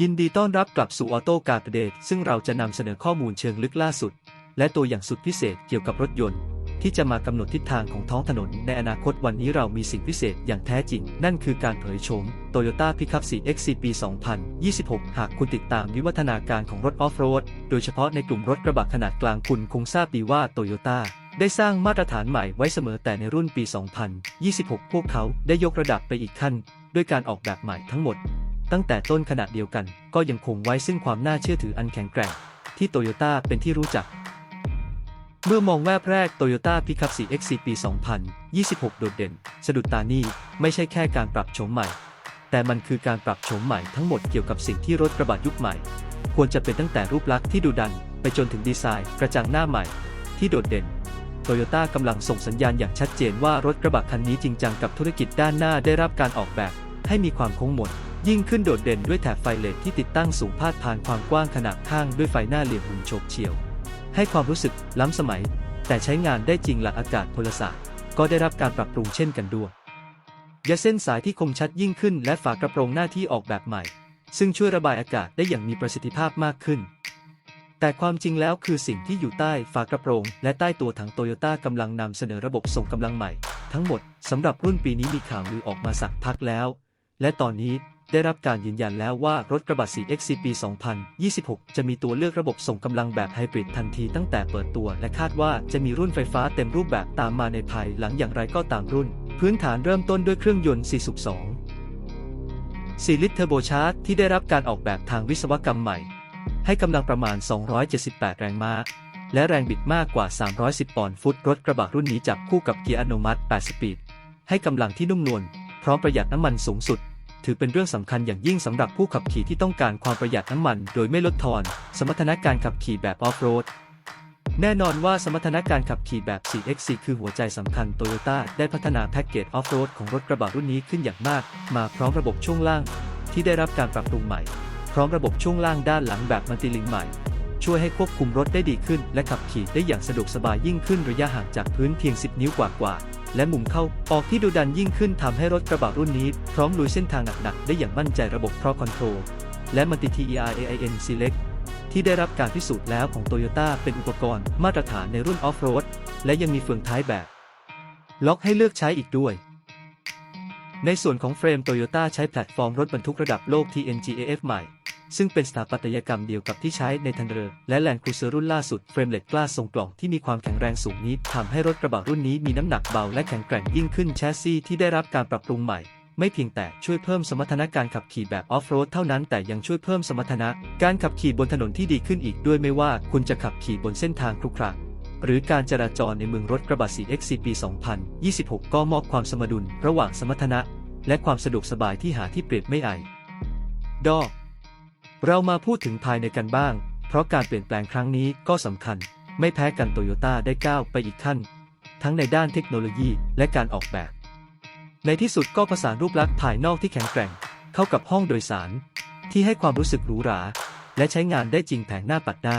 ยินดีต้อนรับกลับสู่ออโต้การ์เดตซึ่งเราจะนำเสนอข้อมูลเชิงลึกล่าสุด และตัวอย่างสุดพิเศษเกี่ยวกับรถยนต์ ที่จะมากำหนดทิศทางของท้องถนน ในอนาคตวันนี้เรามีสิ่งพิเศษอย่างแท้จริง นั่นคือการเผยโฉม Toyota Pickup 4 XC ปี 2026 หากคุณติดตามวิวัฒนาการของรถออฟโรด โดยเฉพาะในกลุ่มรถกระบะขนาดกลางคุณคงทราบดีว่า Toyota ได้สร้างมาตรฐานใหม่ไว้เสมอแต่ในรุ่นปี 2026 พวกเขาได้ยกระดับไปอีกขั้น ด้วยการออกแบบใหม่ทั้งหมด ตั้งแต่ต้นขนาดเดียวกัน ก็ยังคงไว้ซึ่งความน่าเชื่อถืออันแข็งแกร่ง ที่โตโยต้าเป็นที่รู้จัก เมื่อมองแวบแรก Toyota Pickup 4 x ปี 2026 โดดเด่น สะดุดตานี่ไม่ใช่แค่การปรับโฉมใหม่ แต่มันคือการปรับโฉมใหม่ทั้งหมดเกี่ยวกับสิ่งที่รถกระบะยุคใหม่ ควรจะเป็นตั้งแต่รูปลักษณ์ที่ดูดัน ไปจนถึงดีไซน์กระจังหน้าใหม่ ที่โดดเด่นโตโยต้ากำลังส่งสัญญาณอย่างชัดเจนว่ารถกระบะคันนี้จริงจังกับธุรกิจด้านหน้าได้รับการออกแบบ ให้มีความคงมน ยิ่งขึ้นโดดเด่นด้วยแถบไฟเลดที่ติดตั้งสูงพาดผ่านความกว้างขนาดข้างด้วยไฟหน้าเหลี่ยมมุมโฉบเฉี่ยว ให้ความรู้สึกล้ำสมัย แต่ใช้งานได้จริงหลักอากาศพลศาสตร์ก็ได้รับการปรับปรุงเช่นกันด้วยยาเส้นสายที่คมชัดยิ่งขึ้นและฝากระโปรงหน้าที่ออกแบบใหม่ ซึ่งช่วยระบายอากาศได้อย่างมีประสิทธิภาพมากขึ้น แต่ความจริงแล้วคือสิ่งที่อยู่ใต้ฝากระโปรง และใต้ตัวถังโตโยต้ากำลังนำเสนอระบบส่งกำลังใหม่ ทั้งหมดสำหรับรุ่นปีนี้มีข่าวลือออกมาสักพักแล้ว และตอนนี้ ได้รับการยืนยันแล้วว่ารถกระบะ 4XC ปี 2026 จะมีตัวเลือกระบบส่งกำลังแบบไฮบริดทันทีตั้งแต่เปิดตัว และคาดว่าจะมีรุ่นไฟฟ้าเต็มรูปแบบตามมาในภายหลังอย่างไรก็ตามรุ่น พื้นฐานเริ่มต้นด้วยเครื่องยนต์4สูบ2 4 ลิตรเทอร์โบชาร์จที่ได้รับการออกแบบทางวิศวกรรมใหม่ ให้กำลังประมาณ 278 แรงม้าและแรงบิดมากกว่า 310 ปอนด์ฟุต รถกระบะรุ่นนี้จับคู่กับเกียร์อัตโนมัติ 8 สปีด ให้กำลังที่นุ่มนวล พร้อมประหยัดน้ำมันสูงสุด ถือเป็นเรื่องสำคัญอย่างยิ่งสำหรับผู้ขับขี่ที่ต้องการความประหยัดน้ำมัน โดยไม่ลดทอน สมรรถนะการขับขี่แบบออฟโรดแน่นอนว่าสมรรถนะการขับขี่แบบ 4XC คือหัวใจสำคัญ โตโยต้าได้พัฒนาแพ็กเกจออฟโรดของรถกระบะรุ่นนี้ขึ้นอย่างมาก มาพร้อมระบบช่วงล่าง ที่ได้รับการปรับปรุงใหม่ พร้อมระบบช่วงล่างด้านหลังแบบมัลติลิงใหม่ ช่วยให้ควบคุมรถได้ดีขึ้น และขับขี่ได้อย่างสะดวกสบายยิ่งขึ้นระยะห่างจากพื้นเพียง 10 นิ้วกว่าๆ และมุมเข้าออกที่ดูดันยิ่งขึ้นทำให้รถกระบะรุ่นนี้ พร้อมลุยเส้นทางหนักๆได้อย่างมั่นใจระบบ Pro Control และมัลติ TERAIN Select ที่ได้รับการพิสูจน์แล้วของ Toyota เป็นอุปกรณ์มาตรฐานในรุ่นออฟโรดและยังมีเฟืองท้ายแบบ ล็อกให้เลือกใช้อีกด้วย ในส่วนของเฟรม Toyota ใช้แพลตฟอร์มรถบรรทุกระดับโลก TNGAF ใหม่ ซึ่งเป็นสถาปัตยกรรมเดียวกับที่ใช้ในทันเดอร์และแลนด์ครูเซอร์รุ่นล่าสุดเฟรมเหล็กกล้าทรงกล่องที่มีความแข็งแรงสูงนี้ทำให้รถกระบะรุ่นนี้มีน้ำหนักเบาและแข็งแกร่งยิ่งขึ้นแชสซีที่ได้รับการปรับปรุงใหม่ไม่เพียงแต่ช่วยเพิ่มสมรรถนะการขับขี่แบบออฟโรดเท่านั้นแต่ยังช่วยเพิ่มสมรรถนะ การขับขี่บนถนนที่ดีขึ้นอีกด้วยไม่ว่าคุณจะขับขี่บนเส้นทางครุขระหรือการจราจรในเมืองรถกระบะ 4XC ปี 2026 ก็มอบความสมดุลระหว่างสมรรถนะ และความสะดวกสบายที่หาที่เปรียบไม่ไอดอ เรามาพูดถึงภายในกันบ้าง เพราะการเปลี่ยนแปลงครั้งนี้ก็สำคัญ ไม่แพ้กันโตโยต้าได้ก้าวไปอีกขั้น ทั้งในด้านเทคโนโลยีและการออกแบบ ในที่สุดก็ผสานรูปลักษณ์ภายนอกที่แข็งแกร่ง เข้ากับห้องโดยสาร ที่ให้ความรู้สึกหรูหรา และใช้งานได้จริงแผงหน้าปัดได้